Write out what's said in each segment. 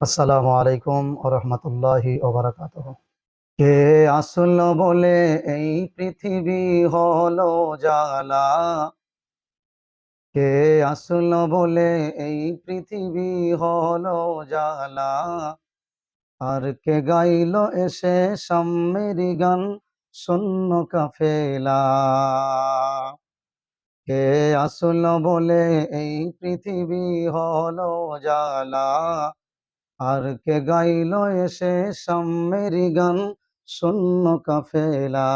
আসসালামু আলাইকুম রহমতুল্লাহি ওবরাকাত কে আসলো বলে এই পৃথিবী হলো জালা কে আসলো বলে এই পৃথিবী হলো জালা আর কে গাইলো এসে সাম্মেরি গান শূন্য কাফেলা? কে আসলো বলে এই পৃথিবী হলো জালা আর কে গাইল এসে সাম্যেরি গান? শূন্য কাফেলা।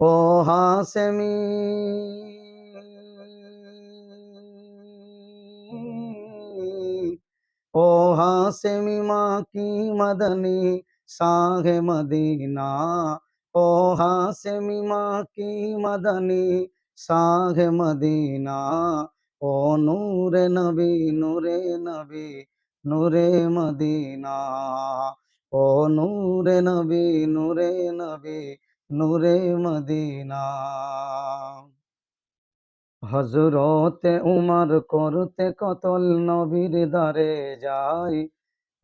ও হাসেমি। ও হাসেমি, মা কি মদনী সাহে মদিনা? ও হাসেমি, মা কি মদনী সাহে মদিনা? ও নূরে নবী নূরে নবী, নূরে মদিনা। ও নূরে নবী নূরে নবী, নূরে মদিনা। হজরতে উমর করতে কতল নবীর দারে যাই।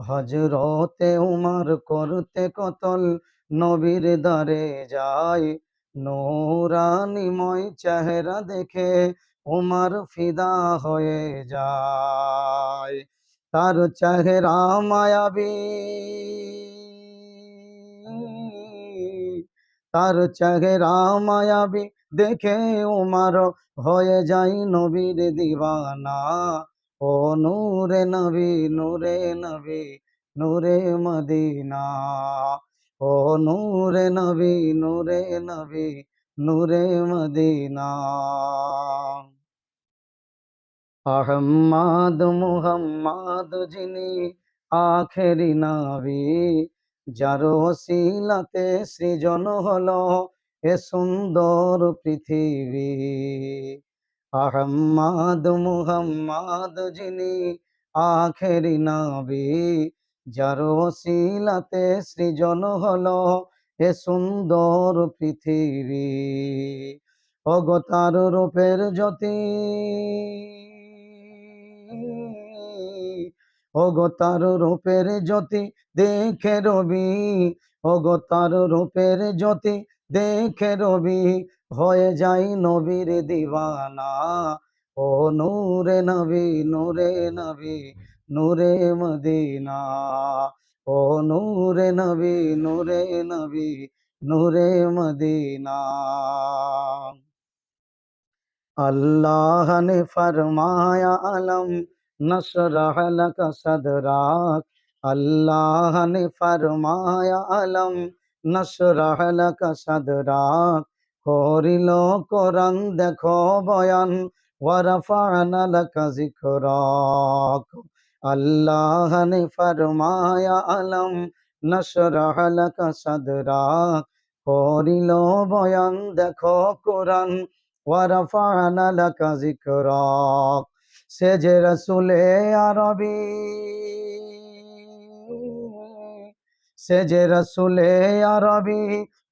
হজরতে উমর করতে কতল নবীর দারে যাই। নূরানিময় চেহারা দেখে উমর ফিদা হয়ে যায়। তার চেহারা মায়াবী। তার চেহারা মায়াবী দেখে উমার হয়ে যাই নবীর দিবানা। ও নূরে নবী নূরে নবী, নূরে মদিনা। ও নূরে নবী নূরে নবী নূরে মদিনা আহম্মদ মুহাম্মদ যিনি আখেরি নাবি যার ওসিলাতে সৃজন হলো এ সুন্দর পৃথিবী আহম্মদ মুহাম্মদ যিনি আখেরি নাবি যার ওসিলাতে সৃজন হলো এ সুন্দর পৃথিবী অগতার রূপের জ্যোতি। অগতার রূপের জ্যোতি, দেখে রবি। অগতার রূপের জ্যোতি, দেখে রবি। হয়ে যাই নবীর দিবানা। ও নূরে নবী নূরে নবী, নূরে মদিনা। ও নূরে নবী নূরে নবী নূরে মদিনা اللہ نے فرمایا علم نشرح لک صدراک اللہ نے فرمایا علم نشرح لک صدراک করিল কোরআন দেখো বয়ান ওয়ারাফানা লাকা যিকরাক আল্লাহ ने फरमाया अलम नशरह लक सदराक করিল বয়ান দেখো কোরআন ওয়ারাফানা লাকা যিকরাক সে যে রসুলে আরবি সে যে রসুলে আরবি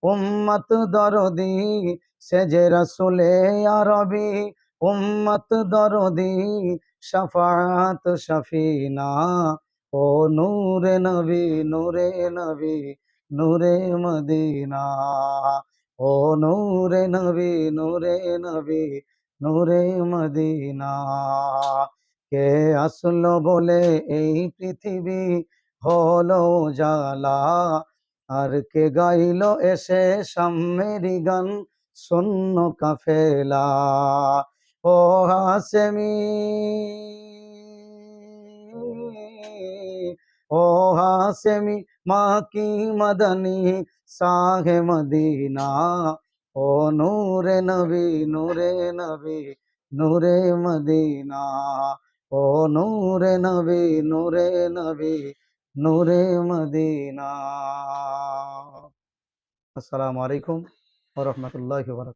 উম্মত দরদি সে যে রসুলে আরবি উম্মত দরদি শফাত শফিনা ও নূরে নবী নূরে নবী, নূরে মদিনা, ও নূরে নবী নূরে নবী, নূরে মদিনা। কে আসলো বলে এই পৃথিবী হলো জালা আর কে গাইলো এসে সাম্যেরি গান শূন্য কাফেলা। ও হাসেমি ও হাসেমি মা কি মদনী সাহে মদিনা ও নূরে নবী নূরে নবী নূরে মদিনা ও নূরে নবী নূরে নবী নূরে মদিনা আসসালামু আলাইকুম ওয়া রাহমাতুল্লাহি ওয়া বারাকাতুহু